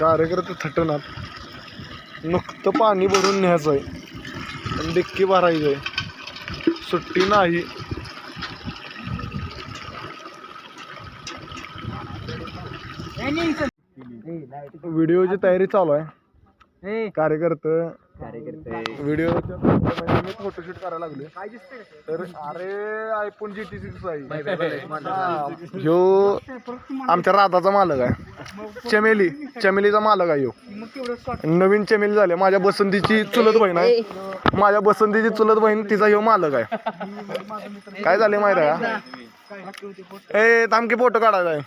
कार्यकर्ते थटणार. नुकतं पाणी भरून न्यायचं आहे आणि डिक्की भरायचं आहे सुट्टी नाही. व्हिडिओची तयारी चालू आहे. कार्यकर्ते व्हिडिओच्या मी फोटोशूट करायला लागले तर अरे आयफोन जी टी सिक्स आहे. ह्यो आमच्या राधाचा मालक आहे. चमेली चमेलीचा मालक आहे ह्यो. नवीन चमेली झाले. माझ्या बसंतीची चुलत बहीण आहे. माझ्या बसंतीची चुलत बहीण तिचा ह्यो मालक आहे. काय झाले माहिती आहे का? ए थांबकी फोटो काढायचा आहे.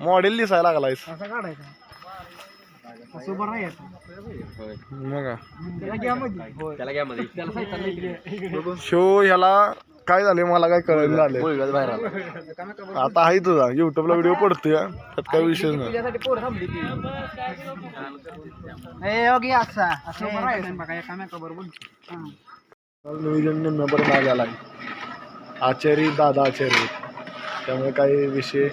मॉडेल दिसायला लागलायस. मग शो ह्याला काय झाले मला काय कळलं झाले आता आहे तुझा. युट्यूबला व्हिडिओ पडतोय. त्यात काय विषय नाही. नियोजन निम्म्यापर्यंत आलेला आहे. आचारी दादा आचारी. त्यामुळे काही विषय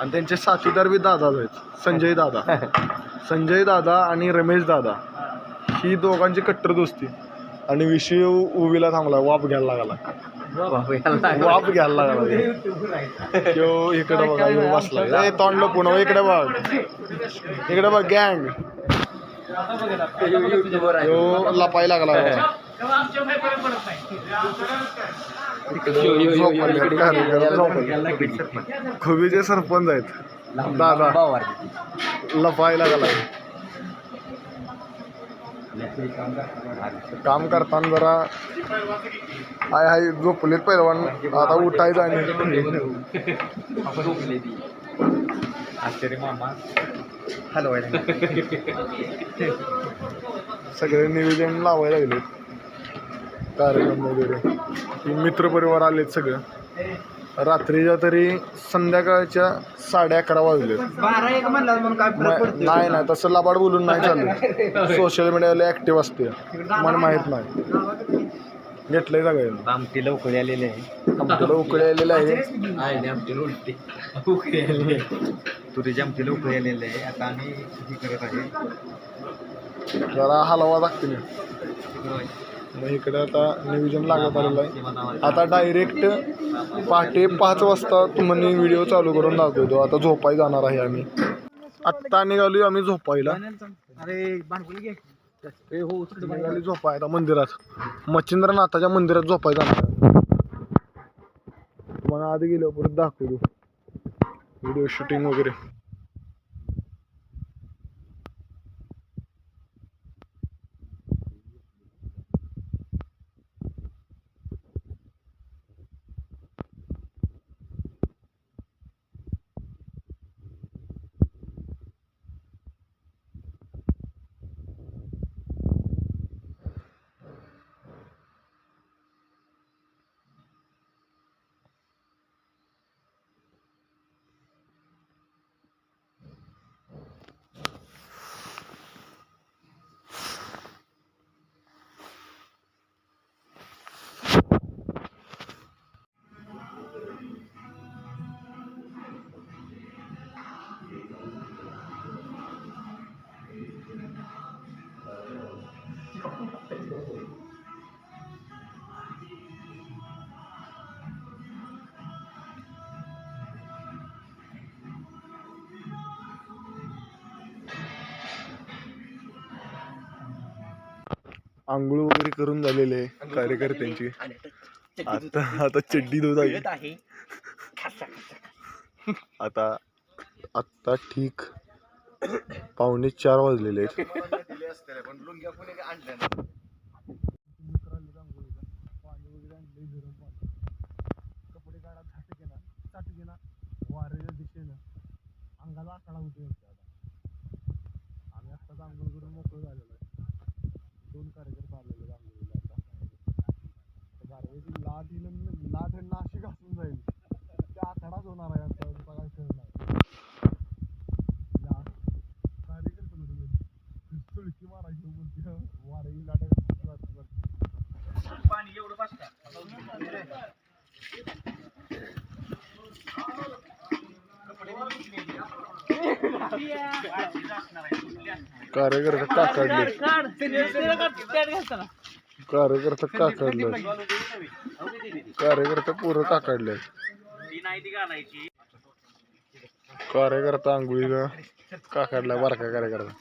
आणि त्यांचे साथीदार बी दादाच आहेत. संजय दादा. संजय दादा आणि रमेश दादा. ही दोघांची कट्टर दोस्ती. आणि विषय उवीला थांबला वाप घ्यायला लागला. वाप घ्यायला लागला. यो इकडे बघा यो बसला तोंडलो पुन्हा इकडे बघ. इकडे बघ गँग. यो लपाय लागला. खुबीचे सरपंच? आहेत. दादा. लपायला लागला काम करताना जरा हाय हाय झोपलेत पहिलवान आता उठायचं आणि आश्चर्य मामा. हलवायला. सगळे निवेदन लावायला लागले कार्यक्रम वगैरे. मित्रपरिवार आलेत सगळं. रात्रीच्या तरी संध्याकाळच्या साडे अकरा वाजले नाही नाही तसं लबाड बोलून नाही चालू सोशल मीडियाला ऍक्टिव्ह असते. मला माहीत नाही. घेतलंय सगळं. आमटी लवकर आलेले आहे. आमच्याला उकडे आलेलं आहे. आहे आमटी उलटी. उकळी आलेली तुरीची आमटी लवकर आलेली आहे. आता आम्ही करत आहे जरा हलवा लागते मग इकडे आता नियोजन लागत आलेलं आहे. आता डायरेक्ट पहाटे पाच वाजता तुम्हाला व्हिडिओ चालू करून दाखवतो. आता झोपाय जाणार आहे आम्ही. आत्ता निघालोय आम्ही झोपायला. हो निघाली झोपाय आता मंदिरात. मच्छिंद्रनाथाच्या मंदिरात झोपाय जाणार. तुम्हाला आधी गेलो परत दाखवतो. व्हिडिओ शूटिंग वगैरे. आंघोळ वगैरे करून झालेले आहे कार्यकर्त्यांची. आता आता चड्डी धुत आहे. आता आत्ता ठीक पावणे चार वाजलेले आहेत. कपडे काढा झाटके ना चाटके ना वाऱ्याच्या दिशेनं अंगाला आकडा होतो आम्ही आत्ताच आंघोळ करून मोकळं झालेलो आहे दोन कार्यकर्ते आलेले आहेत आंघोळीला आता लाट येईल लाट आणि नाशी घासून जाईल. त्या आखाडाच होणार आहे आता बघा खेळणार कार्यकर्ते होते सुळकी मारायची बोलते. लाट पाणी एवढं कार्यकर्ता काकडले. कार्यकर्ता काकडले. कार्यकर्ता पूर्ण काकडले. कार्यकर्ता आंघोळी काकडला बारका कार्यकर्ता.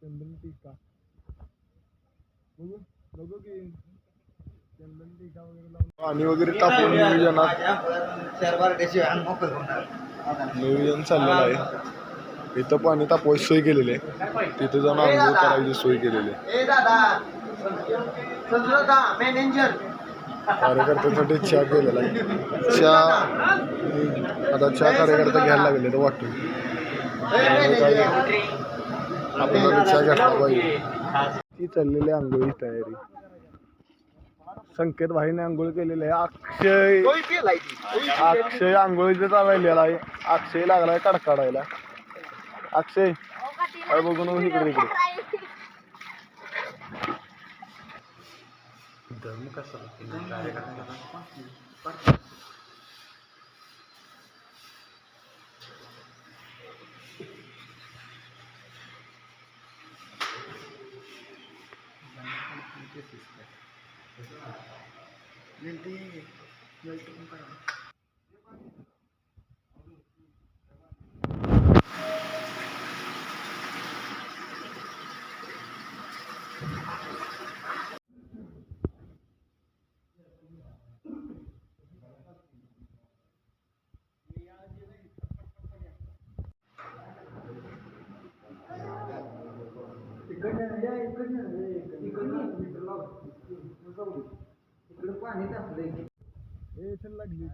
चंदन टीका बघू बघू की चंदन टीका वगैरे लावून पाणी वगैरे तापून नियोजनात नियोजन चाललेलं आहे. इथं पाणी तापवायची सोय केलेली आहे. तिथे जाऊन आंघोळ करायची सोय केलेली आहे. कार्यकर्त्यांसाठी चहा केलेला आहे. चहा आता चहा कार्यकर्ते घ्यायला लागले तर वाटतं आपल्याला चहा घेतला पाहिजे. ती चाललेली आहे आंघोळी तयारी. संकेत भाईने आंघोळ केलेली आहे. अक्षय अक्षय आंघोळीचं चाललेला आहे. अक्षय लागलाय कडकाडायला. अक्षय काय बघून इकडे इकडे. ए, चल लागली.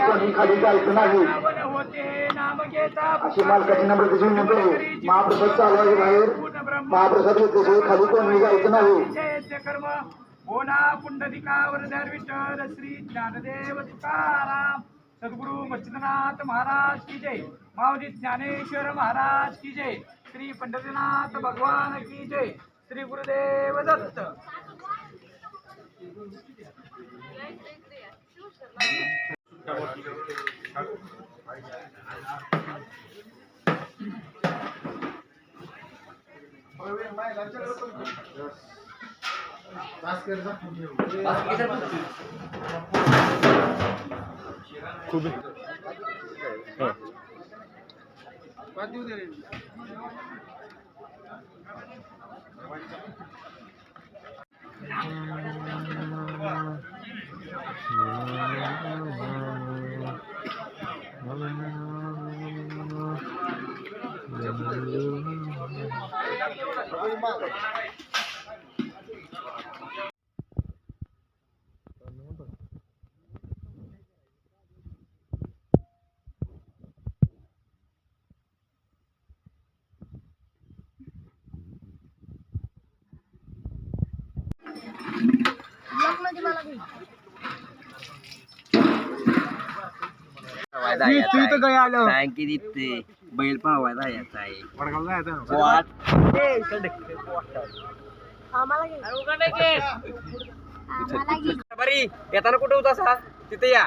कोणी खाली जायचं नाही अशी मालकाची नम्रतेची विनंती आहे महाप्रसाद चालू आहे बाहेर. महाप्रसाद घेतल्याशिवाय खाली कोणी जायचं नाही. कर्म ओना पुंडलिकावर विठ्ठल श्री ज्ञानदेव तुकाराम सद्गुरु मच्छिंद्रनाथ महाराज की जय माऊली ज्ञानेश्वर महाराज की जय श्री पंढरीनाथ भगवान की जय श्री गुरुदेव दत्त. खूप हा. तू इथं काय आलं बैल पावायला याचा आहे. वडगावला जायचं ना? बरी येताना कुठं होता सा? तिथे या.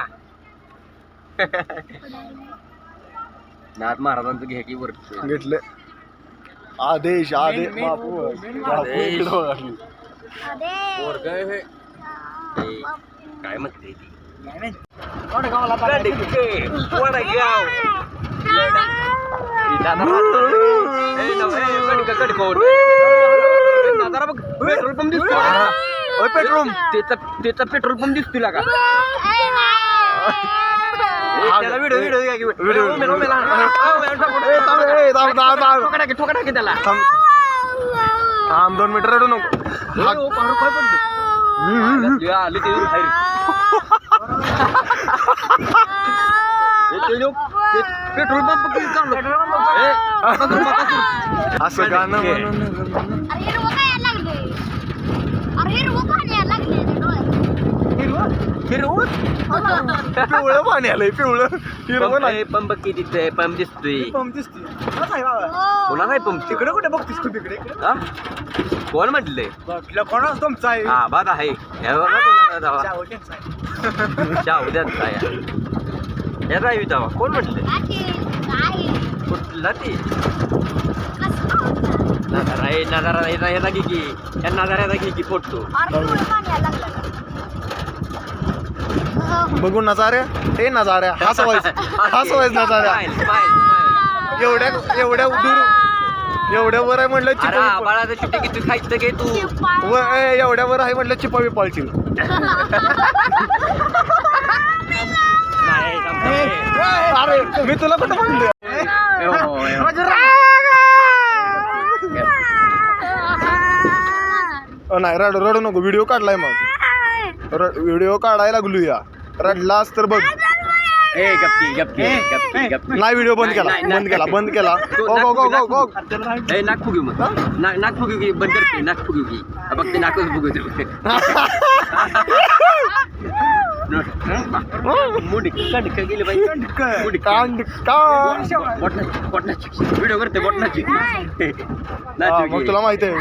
नाथ महाराजांचं घ्या की वरती घेतले आदेश आदेश बापू बापू इकडं बघा. काय म्हणते ती? वडगाव. पेट्रोल पंप दिसतो पेट्रोल. त्याचा त्याचा पेट्रोल पंप दिसतो का त्याला व्हिडिओ व्हिडिओ व्हिडिओ. व्हिडिओ ए, थांब, ए, थांब, थांब, थांब. ठोका टाके ठोका टाके त्याला. थांब. थांब दोन मीटर रडू नको. आले ते पेट्रोल पंप किती चांगलं. असं गाणं म्हणून? पिवळं पाणी आलंय पिवळं. हिरवं पंप नाही. आहे, पंप किती ते पंप दिसतोय हो. कोणा काय पंप? तिकडे कुठे बघतीस तू? तिकडे कोण म्हटले कोणाच तुमचा आहे? हा बाद आहे. हे शाहू द्यांचा या हे राहावी जावा. कोण म्हटले? कुठला? ते? नजारा आहे नजारा याचा याचा घे की. या नजाऱ्याचा घे की फोटो. अरे हिरवं पाणी यायला लागलं हो. बघून नजाऱ्या हे नजाऱ्या हसवायच. हसवायच नजाऱ्या Smile, smile, smile. एवढ्या एवढ्या दूर. एवढ्या वर आहे म्हटलं चिपा बाळाचं शिट्टी किती खायचं घे तू? एवढ्या वर आहे म्हटलं चिपा थांब. अरे मी तुला म्हणलं हो, हो. नाही रड रडू नको. व्हिडिओ काढलाय मग. व्हिडिओ काढायला लागलो या रडलास तर बघ. नाही व्हिडिओ बंद केला. बंद केला. बंद केला. तू गो गो नाक गो गो फुगी, मग नाक नाक फुगी की बंद करते नाक फुगी की. हा, बघ ते नाकच फुगते मुंडी कंडक गेली बाई मुंडी कांड का बोटनाची बोटनाची व्हिडिओ करते बोटनाची नाची मग तुला माहिती आहे.